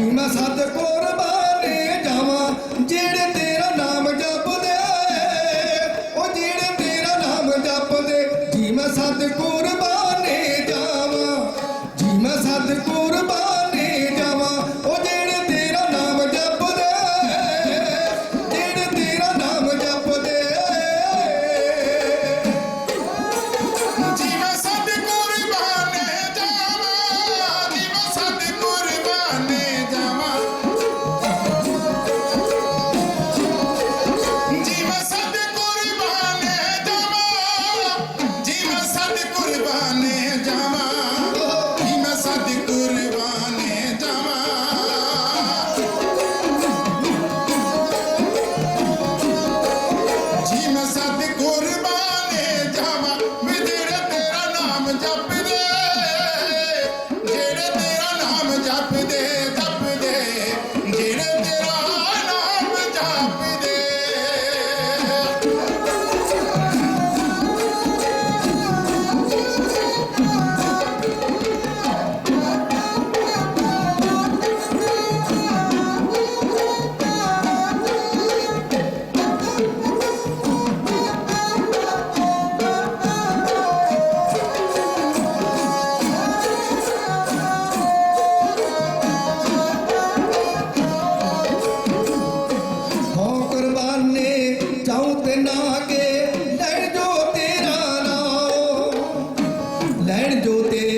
তোমার সাথে করে ਨਾਮ ਜੋ ਤੇ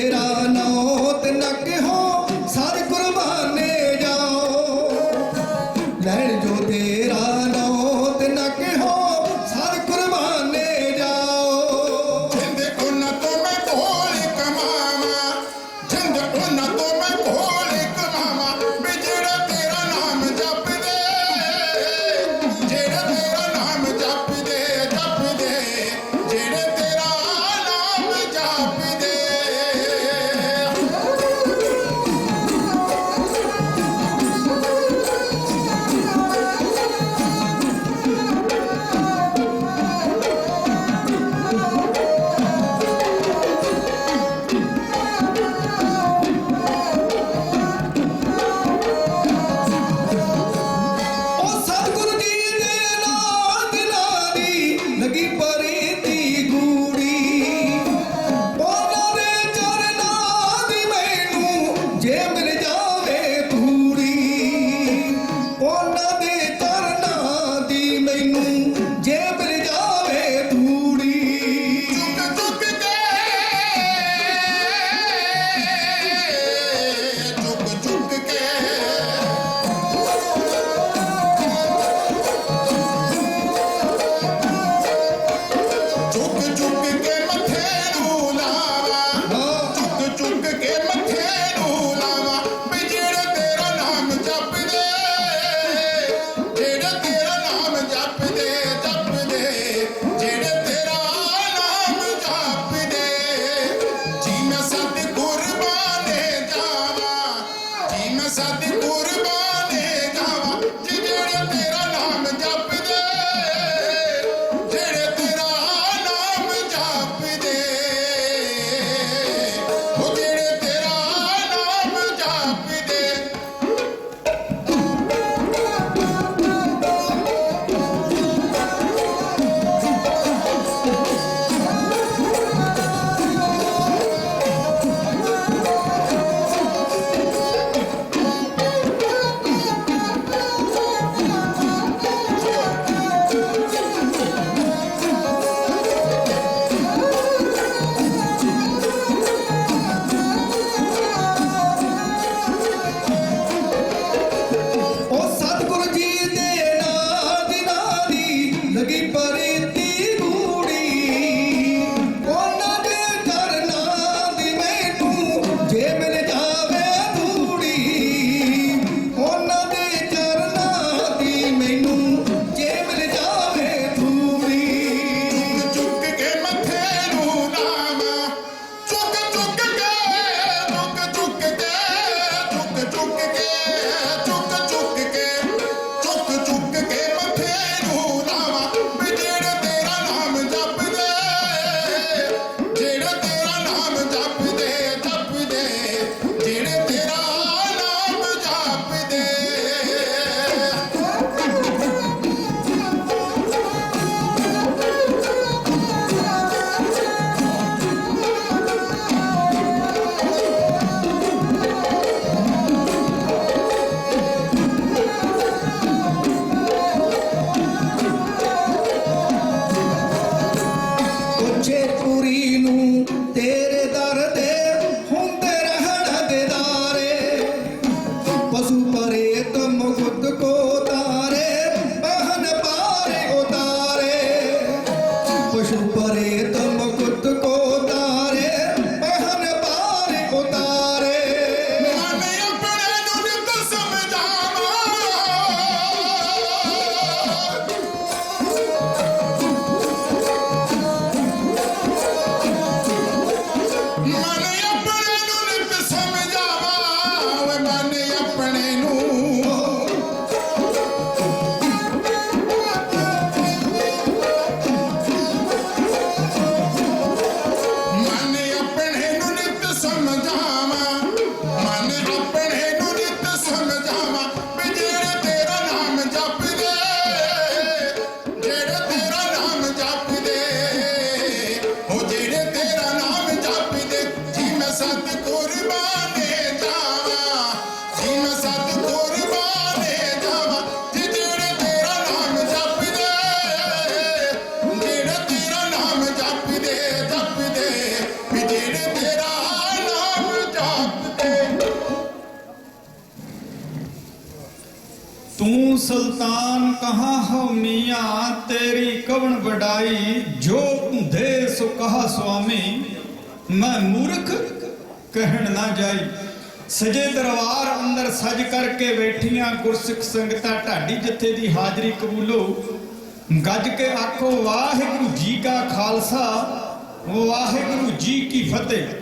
ਤੂੰ ਸੁਲਤਾਨ ਕਹਾ ਹੋ ਮੀਆਂ? ਤੇਰੀ ਕਵਣ ਵਡਾਈ? ਜੋ ਧੁੰਦੇ ਸੋ ਕਹਾ ਸੁਆਮੀ? ਮੈਂ ਮੂਰਖ ਕਹਿਣ ਨਾ ਜਾਈ। ਸਜੇ ਦਰਬਾਰ ਅੰਦਰ ਸਜ ਕਰਕੇ ਬੈਠੀਆਂ ਗੁਰਸਿੱਖ ਸੰਗਤਾਂ, ਢਾਡੀ ਜਥੇ ਦੀ ਹਾਜ਼ਰੀ ਕਬੂਲੋ। ਗੱਜ ਕੇ ਆਖੋ, ਵਾਹਿਗੁਰੂ ਜੀ ਕਾ ਖਾਲਸਾ, ਵਾਹਿਗੁਰੂ ਜੀ ਕੀ ਫਤਿਹ।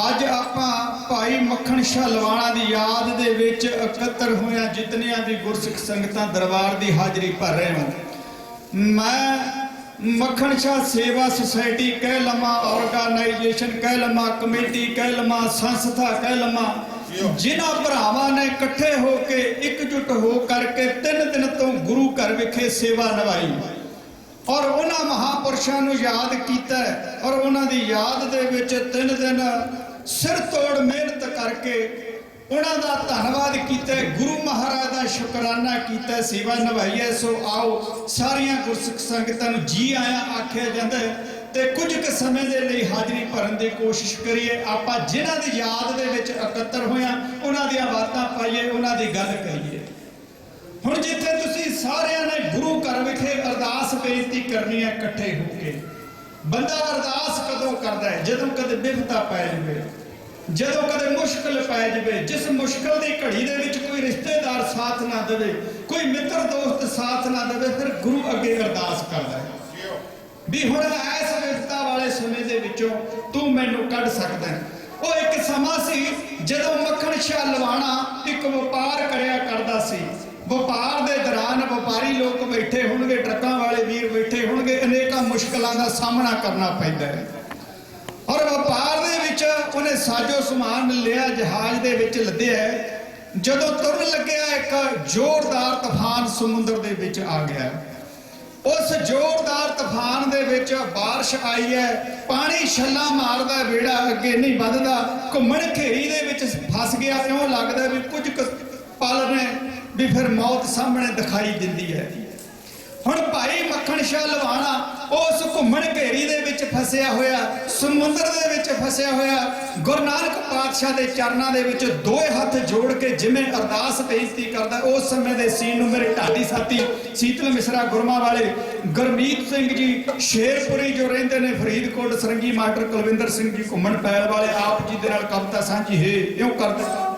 ਅੱਜ ਆਪਾਂ ਭਾਈ ਮੱਖਣ ਸ਼ਾਹ ਲਵਾਣਾ ਦੀ ਯਾਦ ਦੇ ਵਿੱਚ ਇਕੱਤਰ ਹੋਇਆ ਜਿਤਨਿਆਂ ਦੀ ਗੁਰਸਿੱਖ ਸੰਗਤਾਂ ਦਰਬਾਰ ਦੀ ਹਾਜ਼ਰੀ ਭਰ ਰਹੇ ਹਾਂ। ਮੈਂ ਮੱਖਣ ਸ਼ਾਹ ਸੇਵਾ ਸੁਸਾਇਟੀ ਕਹਿ ਲਵਾਂ ਆਰਗੇਨਾਈਜੇਸ਼ਨ ਕਹਿ ਲਵਾਂ, ਕਮੇਟੀ ਕਹਿ ਲਵਾਂ, ਸੰਸਥਾ ਕਹਿ ਲਵਾਂ, ਜਿਨ੍ਹਾਂ ਭਰਾਵਾਂ ਨੇ ਇਕੱਠੇ ਹੋ ਕੇ ਇਕਜੁੱਟ ਹੋ ਕਰਕੇ ਤਿੰਨ ਦਿਨ ਤੋਂ ਗੁਰੂ ਘਰ ਵਿਖੇ ਸੇਵਾ ਨਿਭਾਈ। ਔਰ ਉਹਨਾਂ ਮਹਾਪੁਰਸ਼ਾਂ ਨੂੰ ਯਾਦ ਕੀਤਾ ਔਰ ਉਹਨਾਂ ਦੀ ਯਾਦ ਦੇ ਵਿੱਚ ਤਿੰਨ ਦਿਨ ਸਿਰ ਤੋੜ ਮਿਹਨਤ ਕਰਕੇ ਉਹਨਾਂ ਦਾ ਧੰਨਵਾਦ ਕੀਤਾ ਗੁਰੂ ਮਹਾਰਾਜ ਦਾ ਸ਼ੁਕਰਾਨਾ ਕੀਤਾ ਸੇਵਾ ਨਿਭਾਈਏ ਸੋ ਆਓ ਸਾਰੀਆਂ ਗੁਰਸਿੱਖ ਸੰਗਤਾਂ ਨੂੰ ਜੀ ਆਇਆਂ ਆਖਿਆ ਜਾਂਦਾ ਤੇ ਕੁਝ ਕੁ ਸਮੇਂ ਦੇ ਲਈ ਹਾਜ਼ਰੀ ਭਰਨ ਦੀ ਕੋਸ਼ਿਸ਼ ਕਰੀਏ। ਆਪਾਂ ਜਿਨ੍ਹਾਂ ਦੀ ਯਾਦ ਦੇ ਵਿੱਚ ਇਕੱਤਰ ਹੋਇਆ, ਉਹਨਾਂ ਦੀਆਂ ਬਾਤਾਂ ਪਾਈਏ, ਉਹਨਾਂ ਦੀ ਗੱਲ ਕਰੀਏ ਹੁਣ ਜਿੱਥੇ ਤੁਸੀਂ ਸਾਰਿਆਂ ਨੇ ਗੁਰੂ ਘਰ ਵਿਖੇ ਅਰਦਾਸ ਬੇਨਤੀ ਕਰਨੀ ਹੈ, ਇਕੱਠੇ ਹੋ ਕੇ। ਬੰਦਾ ਅਰਦਾਸ ਕਦੋਂ ਕਰਦਾ ਹੈ? ਜਦੋਂ ਕਦੇ ਬਿਪਤਾ ਪੈ ਜਾਵੇ, ਜਦੋਂ ਕਦੇ ਮੁਸ਼ਕਲ ਪੈ ਜਾਵੇ, ਜਿਸ ਮੁਸ਼ਕਲ ਦੀ ਘੜੀ ਦੇ ਵਿੱਚ ਕੋਈ ਰਿਸ਼ਤੇਦਾਰ ਸਾਥ ਨਾ ਦੇਵੇ, ਕੋਈ ਮਿੱਤਰ ਦੋਸਤ ਸਾਥ ਨਾ ਦੇਵੇ, ਫਿਰ ਗੁਰੂ ਅੱਗੇ ਅਰਦਾਸ ਕਰਦਾ ਹੈ। ਵੀ ਹੁਣ ਐਸ ਵਿਪਤਾ ਵਾਲੇ ਸਮੇਂ ਦੇ ਵਿੱਚੋਂ ਤੂੰ ਮੈਨੂੰ ਕੱਢ ਸਕਦਾ ਹੈ। ਉਹ ਇੱਕ ਸਮਾਂ ਸੀ ਜਦੋਂ ਮੱਖਣ ਸ਼ਾਹ ਲਵਾਣਾ ਇੱਕ ਵਪਾਰ ਕਰਿਆ ਕਰਦਾ ਸੀ। ਵਪਾਰ ਦੇ ਦੌਰਾਨ ਵਪਾਰੀ ਲੋਕ ਬੈਠੇ ਹੋਣਗੇ ਟਰੱਕਾਂ ਵਾਲੇ ਵੀਰ ਬੈਠੇ ਹੋਣਗੇ ਅਨੇਕਾਂ ਮੁਸ਼ਕਲਾਂ ਦਾ ਸਾਹਮਣਾ ਕਰਨਾ ਪੈਂਦਾ ਹੈ ਔਰ ਵਪਾਰ ਦੇ ਵਿੱਚ ਉਹਨੇ ਸਾਜੋ ਸਮਾਨ ਲਿਆ ਜਹਾਜ਼ ਦੇ ਵਿੱਚ ਲੱਦਿਆ ਹੈ। ਜਦੋਂ ਤੁਰਨ ਲੱਗਿਆ ਇੱਕ ਜ਼ੋਰਦਾਰ ਤੂਫਾਨ ਸਮੁੰਦਰ ਦੇ ਵਿੱਚ ਆ ਗਿਆ ਉਸ ਜ਼ੋਰਦਾਰ ਤੂਫਾਨ ਦੇ ਵਿੱਚ بارش ਆਈ ਹੈ ਪਾਣੀ ਛੱਲਾ ਮਾਰਦਾ ਵੇੜਾ ਅੱਗੇ ਨਹੀਂ ਵੱਧਦਾ ਘੁੰਮਣ ਘੇਰੀ ਦੇ ਵਿੱਚ ਫਸ ਗਿਆ ਇਉਂ ਲੱਗਦਾ ਵੀ ਕੁਝ ਕੁ ਪਲ ਨੇ ਵੀ ਫਿਰ ਮੌਤ ਸਾਹਮਣੇ ਦਿਖਾਈ ਦਿੰਦੀ ਹੈ। ਹੁਣ ਭਾਈ ਮੱਖਣ ਸ਼ਾਹ ਲਵਾਣਾ ਉਸ ਘੁੰਮਣ ਘੇਰੀ ਦੇ ਵਿੱਚ ਫਸਿਆ ਹੋਇਆ, ਸਮੁੰਦਰ ਦੇ ਵਿੱਚ ਫਸਿਆ ਹੋਇਆ, ਗੁਰੂ ਨਾਨਕ ਪਾਤਸ਼ਾਹ ਦੇ ਚਰਨਾਂ ਦੇ ਵਿੱਚ ਦੋਏ ਹੱਥ ਜੋੜ ਕੇ ਜਿਵੇਂ ਅਰਦਾਸ ਬੇਨਤੀ ਕਰਦਾ, ਉਸ ਸਮੇਂ ਦੇ ਸੀਨ ਨੂੰ ਮੇਰੇ ਢਾਡੀ ਸਾਥੀ ਸੀਤਲ ਮਿਸਰਾ ਗੁਰਮਾ ਵਾਲੇ ਗੁਰਮੀਤ ਸਿੰਘ ਜੀ ਸ਼ੇਰਪੁਰੀ ਜੋ ਰਹਿੰਦੇ ਨੇ, ਫਰੀਦਕੋਟ ਸਰੰਗੀ ਮਾਸਟਰ ਕੁਲਵਿੰਦਰ ਸਿੰਘ ਜੀ ਘੁੰਮਣ ਪੈਲ ਵਾਲੇ, ਆਪ ਜੀ ਦੇ ਨਾਲ ਕਵਿਤਾ ਸਾਂਝੀ ਹੈ, ਇਉਂ ਕਰਦੇ।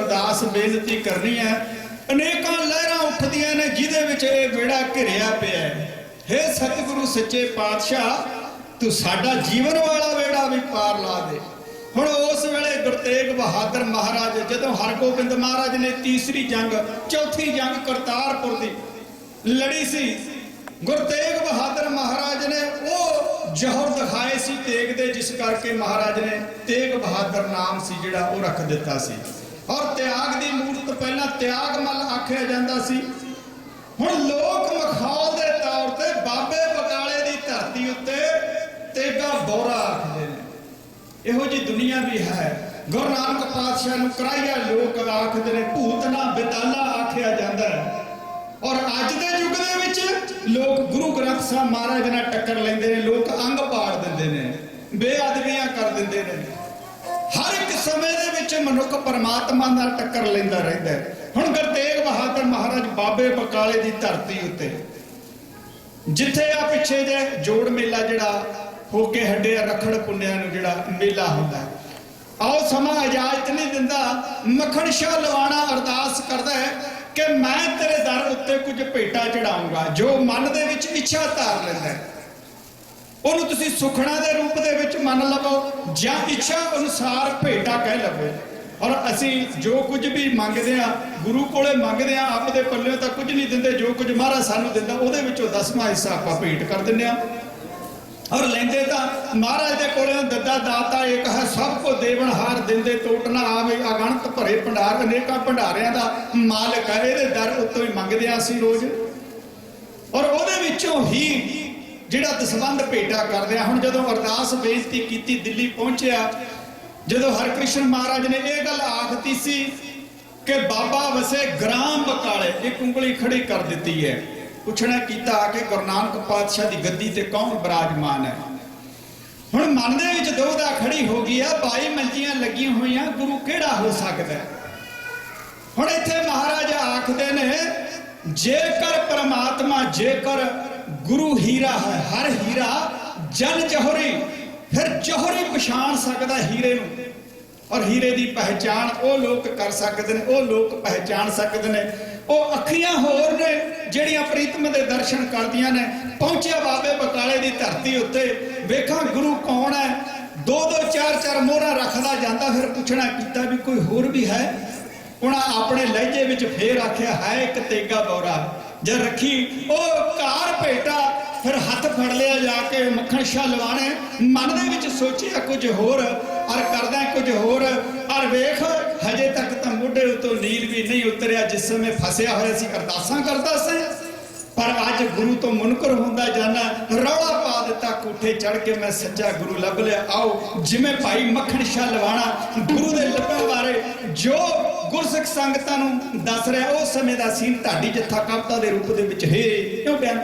ਅਰਦਾਸ ਬੇਨਤੀ ਕਰਨੀ ਹੈ। ਅਨੇਕਾਂ ਲਹਿਰਾਂ ਉੱਠਦੀਆਂ ਨੇ, ਜਿਹਦੇ ਵਿੱਚ ਇਹ ਬੇੜਾ ਘਿਰਿਆ ਪਿਆ ਹੈ। ਹੇ ਸਤਿਗੁਰੂ ਸੱਚੇ ਪਾਤਸ਼ਾਹ, ਤੂੰ ਸਾਡਾ ਜੀਵਨ ਵਾਲਾ ਬੇੜਾ ਵੀ ਪਾਰ ਲਾ ਦੇ। ਹੁਣ ਉਸ ਵੇਲੇ ਗੁਰਤੇਗ ਬਹਾਦਰ ਮਹਾਰਾਜ, ਜਦੋਂ ਹਰਗੋਬਿੰਦ ਮਹਾਰਾਜ ਨੇ ਤੀਸਰੀ ਜੰਗ, ਚੌਥੀ ਜੰਗ ਕਰਤਾਰਪੁਰ ਦੀ ਲੜੀ ਸੀ ਗੁਰਤੇਗ ਬਹਾਦਰ ਮਹਾਰਾਜ ਨੇ ਉਹ ਜਹਰ ਦਿਖਾਏ ਸੀ ਤੇਗ ਦੇ, ਜਿਸ ਕਰਕੇ ਮਹਾਰਾਜ ਨੇ ਤੇਗ ਬਹਾਦਰ ਨਾਮ ਸੀ ਜਿਹੜਾ ਉਹ ਰੱਖ ਦਿੱਤਾ ਸੀ। ਔਰ ਤਿਆਗ ਦੀ ਮੂਰਤ ਪਹਿਲਾਂ ਤਿਆਗ ਮਲ ਆਖਿਆ ਜਾਂਦਾ ਸੀ। ਹੁਣ ਲੋਕ ਮਖੌਲ ਦੇ ਤੌਰ ਤੇ ਬਾਬੇ ਬਕਾਲੇ ਦੀ ਧਰਤੀ ਉੱਤੇ ਤੇਗਾ ਬੋਰਾ ਆਖਦੇ ਨੇ। ਇਹੋ ਜੀ ਦੁਨੀਆ ਵੀ ਹੈ। ਗੁਰੂ ਨਾਨਕ ਪਾਤਸ਼ਾਹ ਨੂੰ ਕਰਾਈਆ ਲੋਕ ਆਖਦੇ ਨੇ ਭੂਤਨਾ ਬਿਤਾਲਾ ਆਖਿਆ ਜਾਂਦਾ ਹੈ। ਔਰ ਅੱਜ ਦੇ ਯੁੱਗ ਦੇ ਵਿੱਚ ਲੋਕ ਗੁਰੂ ਗ੍ਰੰਥ ਸਾਹਿਬ ਮਹਾਰਾਜ ਨਾਲ ਟੱਕਰ ਲੈਂਦੇ ਨੇ, ਲੋਕ ਅੰਗ ਪਾੜ ਦਿੰਦੇ ਨੇ, ਬੇਅਦਬੀਆਂ ਕਰ ਦਿੰਦੇ ਨੇ। ਹਰ ਸਮੇਂ ਦੇ ਵਿੱਚ ਮਨੁੱਖ ਪਰਮਾਤਮਾ ਨਾਲ ਟੱਕਰ ਲੈਂਦਾ ਰਹਿੰਦਾ ਹੈ। ਹੁਣ ਗੁਰਤੇਗ ਬਹਾਦਰ ਮਹਾਰਾਜ ਬਾਬੇ ਬਕਾਲੇ ਦੀ ਧਰਤੀ ਉੱਤੇ। ਜਿੱਥੇ ਆ ਪਿੱਛੇ ਜੇ ਜੋੜ ਮੇਲਾ ਜਿਹੜਾ, ਹੋ ਕੇ ਹੱਡਿਆ ਰਖੜ ਪੁੰਨਿਆਂ ਨੂੰ ਜਿਹੜਾ ਮੇਲਾ ਹੁੰਦਾ ਹੈ। ਆਓ ਸਮਾਂ ਇਜਾਜ਼ਤ ਨਹੀਂ ਦਿੰਦਾ, ਮੱਖਣ ਸ਼ਾਹ ਲਵਾਣਾ ਅਰਦਾਸ ਕਰਦਾ ਹੈ ਕਿ ਮੈਂ ਤੇਰੇ ਦਰ ਉੱਤੇ ਕੁਝ ਭੇਟਾ ਚੜਾਉਂਗਾ, ਜੋ ਮਨ ਦੇ ਵਿੱਚ ਇੱਛਾ ਧਾਰ ਲੈਂਦਾ ਹੈ। ਉਹਨੂੰ ਤੁਸੀਂ ਸੁਖਣਾ ਦੇ ਰੂਪ ਦੇ ਵਿੱਚ ਮੰਨ ਲਵੋ ਜਾਂ ਇੱਛਾ ਅਨੁਸਾਰ ਭੇਟਾ ਕਹਿ ਲਵੋ। ਔਰ ਅਸੀਂ ਜੋ ਕੁਝ ਵੀ ਮੰਗਦੇ ਆ ਗੁਰੂ ਕੋਲੇ ਮੰਗਦੇ ਆ ਆਪਦੇ ਪੱਲੇ ਤਾਂ ਕੁਝ ਨਹੀਂ ਦਿੰਦੇ, ਜੋ ਕੁਝ ਮਹਾਰਾਜ ਸਾਨੂੰ ਦਿੰਦਾ, ਉਹਦੇ ਵਿੱਚੋਂ ਦਸਵਾਂ ਹਿੱਸਾ ਆਪਾਂ ਭੇਟ ਕਰ ਦਿੰਦੇ ਆ ਔਰ ਲੈਂਦੇ ਤਾਂ ਮਹਾਰਾਜ ਦੇ ਕੋਲੋਂ ਦੱਦਾ ਦਾਤਾ ਇੱਕ ਹੈ, ਸਭ ਕੋ ਦੇਵਨ ਹਾਰ ਦਿੰਦੇ ਟੋਟਨਾ ਆਵੇ, ਅਗਣਤ ਭਰੇ ਭੰਡਾਰ, ਅਨੇਕਾਂ ਭੰਡਾਰਿਆਂ ਦਾ ਮਾਲਕ ਹੈ, ਇਹਦੇ ਦਰ ਉੱਤੋਂ ਹੀ ਮੰਗਦੇ ਆ ਅਸੀਂ ਰੋਜ਼। ਔਰ ਉਹਦੇ ਵਿੱਚੋਂ ਹੀ ਜਿਹੜਾ ਦਸਵੰਦ ਭੇਟਾ ਕਰ ਰਿਹਾ। ਹੁਣ ਜਦੋਂ ਅਰਦਾਸ ਬੇਨਤੀ ਕੀਤੀ ਦਿੱਲੀ ਪਹੁੰਚਿਆ, ਜਦੋਂ ਹਰਕ੍ਰਿਸ਼ਨ ਮਹਾਰਾਜ ਨੇ ਇਹ ਗੱਲ ਆਖਤੀ ਸੀ ਕਿ ਬਾਬਾ ਵਸੇ ਗ੍ਰਾਮ ਬਕਾਲੇ ਇੱਕ ਉਂਗਲੀ ਖੜੀ ਕਰ ਦਿੱਤੀ ਹੈ। ਪੁੱਛਣਾ ਕੀਤਾ ਕਿ ਗੁਰੂ ਨਾਨਕ ਪਾਤਸ਼ਾਹ ਦੀ ਗੱਦੀ ਤੇ ਕੌਣ ਬਰਾਜਮਾਨ ਹੈ? ਹੁਣ ਮਨ ਦੇ ਵਿੱਚ ਦੋਦਾ ਖੜੀ ਹੋ ਗਈ ਆ ਬਾਈ ਮੰਜੀਆਂ ਲੱਗੀਆਂ ਹੋਈਆਂ, ਗੁਰੂ ਕਿਹੜਾ ਹੋ ਸਕਦਾ ਹੁਣ ਇੱਥੇ ਮਹਾਰਾਜ ਆਖਦੇ ਨੇ, ਜੇਕਰ ਪ੍ਰਮਾਤਮਾ ਜੇਕਰ ਗੁਰੂ ਹੀਰਾ ਹੈ, ਹਰ ਹੀਰਾ, ਜਨ ਜੋਹਰੀ, ਫਿਰ ਜੋਹਰੀ ਪਛਾਣ ਸਕਦਾ ਹੀਰੇ ਨੂੰ। ਔਰ ਹੀਰੇ ਦੀ ਪਹਿਚਾਣ ਉਹ ਲੋਕ ਕਰ ਸਕਦੇ ਨੇ, ਉਹ ਲੋਕ ਪਹਿਚਾਣ ਸਕਦੇ ਨੇ। ਉਹ ਅੱਖੀਆਂ ਹੋਰ ਨੇ, ਜਿਹੜੀਆਂ ਪ੍ਰੀਤਮ ਦੇ ਦਰਸ਼ਨ ਕਰਦੀਆਂ ਨੇ। ਪਹੁੰਚਿਆ ਬਾਬੇ ਬਕਾਲੇ ਦੀ ਧਰਤੀ ਉੱਤੇ। ਵੇਖਾਂ ਗੁਰੂ ਕੌਣ ਹੈ? ਦੋ ਦੋ, ਚਾਰ ਚਾਰ ਮੋਹਰਾ ਰੱਖਦਾ ਜਾਂਦਾ, ਫਿਰ ਪੁੱਛਣਾ ਕੀਤਾ ਵੀ ਕੋਈ ਹੋਰ ਵੀ ਹੈ? ਉਹਨਾਂ ਆਪਣੇ ਲਹਿਜੇ ਵਿੱਚ ਫੇਰ ਆਖਿਆ, ਹੈ ਇੱਕ ਤੇਗਾ ਬੌਰਾ। ਜੇ ਰੱਖੀ, ਉਹ ਕਾਰ ਭੇਟਾ, ਫਿਰ ਹੱਥ ਫੜ ਲਿਆ ਜਾ ਕੇ, ਮੱਖਣ ਸ਼ਾ ਲਵਾਣੇ ਮਨ ਦੇ ਵਿੱਚ ਸੋਚਿਆ ਕੁਝ ਹੋਰ ਔਰ ਕਰਦਾ ਕੁਝ ਹੋਰ। ਔਰ ਵੇਖ, ਹਜੇ ਤੱਕ ਤਾਂ ਮੋਢੇ ਉਤੋਂ ਨੀਲ ਵੀ ਨਹੀਂ ਉਤਰਿਆ, ਜਿਸ ਸਮੇਂ ਫਸਿਆ ਹੋਇਆ ਸੀ, ਅਰਦਾਸਾਂ ਕਰਦਾ ਸੀ। ਪਰ ਅੱਜ ਗੁਰੂ ਤੋਂ ਮੁਨਕਰ ਹੁੰਦਾ ਜਾਣਾ ਰੌਲਾ ਪਾ ਦਿੱਤਾ, ਕੋਠੇ ਚੜ ਕੇ ਮੈਂ ਸੱਚਾ ਗੁਰੂ ਲੱਭ ਲਿਆ। ਆਓ, ਜਿਵੇਂ ਭਾਈ ਮੱਖਣ ਸ਼ਾਹ ਲਵਾਣਾ, ਗੁਰੂ ਦੇ ਲੱਭਣ ਬਾਰੇ ਜੋ ਗੁਰਸਿੱਖ ਸੰਗਤਾਂ ਨੂੰ ਦੱਸ ਰਿਹਾ ਉਸ ਸਮੇਂ ਦਾ ਸੀਨ ਢਾਡੀ ਜੱਥਾ ਕਵਤਾ ਦੇ ਰੂਪ ਦੇ ਵਿੱਚ ਹੈ। ਕਿਉਂ ਬਿਆਨ